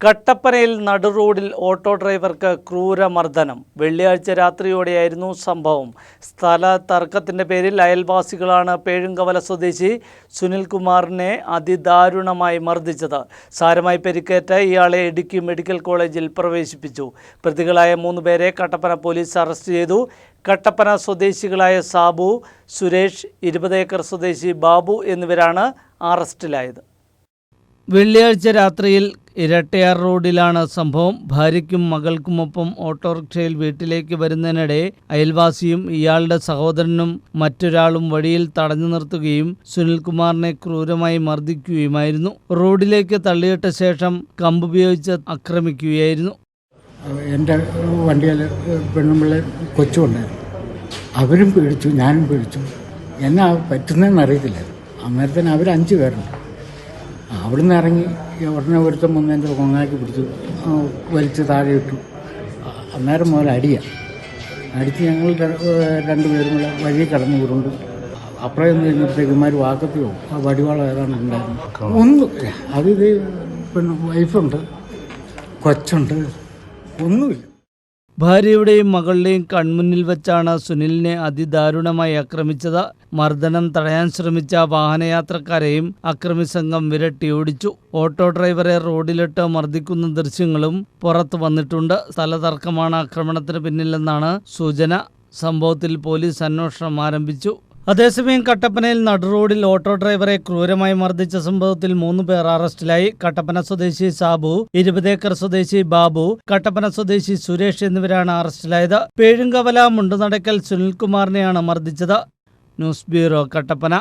കട്ടപ്പനയിൽ നടുറോഡിൽ ഓട്ടോ ഡ്രൈവർക്ക് ക്രൂരമർദ്ദനം. വെള്ളിയാഴ്ച രാത്രിയോടെയായിരുന്നു സംഭവം. സ്ഥല തർക്കത്തിന്റെ പേരിൽ അയൽവാസികളാണ് പേഴുങ്കവല സ്വദേശി സുനിൽകുമാറിനെ അതിദാരുണമായി മർദ്ദിച്ചത്. സാരമായി പരിക്കേറ്റ ഇയാളെ ഇടുക്കി മെഡിക്കൽ കോളേജിൽ പ്രവേശിപ്പിച്ചു. പ്രതികളായ മൂന്ന് പേരെ കട്ടപ്പന പോലീസ് അറസ്റ്റ് ചെയ്തു. കട്ടപ്പന സ്വദേശികളായ സാബു സുരേഷ് ഇരുപത് ഏക്കർ സ്വദേശി ബാബു എന്നിവരാണ് അറസ്റ്റിലായത്. വെള്ളിയാഴ്ച രാത്രിയിൽ ഇരട്ടയാർ റോഡിലാണ് സംഭവം. ഭാര്യയ്ക്കും മകൾക്കുമൊപ്പം ഓട്ടോറിക്ഷയിൽ വീട്ടിലേക്ക് വരുന്നതിനിടെ അയൽവാസിയും ഇയാളുടെ സഹോദരനും മറ്റൊരാളും വഴിയിൽ തടഞ്ഞു നിർത്തുകയും സുനിൽകുമാറിനെ ക്രൂരമായി മർദ്ദിക്കുകയുമായിരുന്നു. റോഡിലേക്ക് തള്ളിയിട്ട ശേഷം കമ്പുപയോഗിച്ച് ആക്രമിക്കുകയായിരുന്നു. എന്റെ വണ്ടിയിൽ പെണ്ണുമ്പിള്ള കൊച്ചുണ്ടായിരുന്നു. അവരും പേടിച്ചു ഞാനും പേടിച്ചു. എന്നാ പറ്റുന്നതെന്ന് അറിയത്തില്ല അന്നേരത്തിന് അവർ അഞ്ച് പേരുണ്ട്. അവിടുന്ന് ഇറങ്ങി ഉടനെ ഒരുത്തം വന്ന് എന്റെ കൊങ്ങാക്കി പിടിച്ചു വലിച്ച് താഴെ ഇട്ടു. അന്നേരം മുതൽ അടിയാണ് അടിച്ച് ഞങ്ങൾ രണ്ടുപേരും കൂടെ വഴി കടന്നു വിടുണ്ട് അപ്പുറം കഴിഞ്ഞപ്പോഴത്തേക്കുമാർ വാക്കത്തി പോകും. ആ വടിവാളം ഏതാണ്ട് ഉണ്ടായിരുന്നു. ഒന്നും അതിത് പിന്നെ വൈഫുണ്ട് കൊച്ചുണ്ട് ഒന്നുമില്ല. ഭാര്യയുടെയും മകളുടെയും കൺമുന്നിൽ വെച്ചാണ് സുനിലിനെ അതിദാരുണമായി ആക്രമിച്ചത്. മർദ്ദനം തടയാൻ ശ്രമിച്ച വാഹനയാത്രക്കാരെയും അക്രമി സംഘം വിരട്ടിയോടിച്ചു. ഓട്ടോ ഡ്രൈവറെ റോഡിലിട്ട് മർദ്ദിക്കുന്ന ദൃശ്യങ്ങളും പുറത്തു വന്നിട്ടുണ്ട്. സ്ഥലതർക്കമാണ് ആക്രമണത്തിന് പിന്നിലെന്നാണ് സൂചന. സംഭവത്തിൽ പോലീസ് അന്വേഷണം ആരംഭിച്ചു. അതേസമയം കട്ടപ്പനയിൽ നടുറോഡിൽ ഓട്ടോ ഡ്രൈവറെ ക്രൂരമായി മർദ്ദിച്ച സംഭവത്തിൽ മൂന്ന് പേർ അറസ്റ്റിലായി. കട്ടപ്പന സ്വദേശി സാബു ഇരുപതേക്കർ സ്വദേശി ബാബു കട്ടപ്പന സ്വദേശി സുരേഷ് എന്നിവരാണ് അറസ്റ്റിലായത്. പേഴുങ്കവല മുണ്ടുനടക്കൽ സുനിൽകുമാറിനെയാണ് മർദ്ദിച്ചത്. News bureau Kattappana.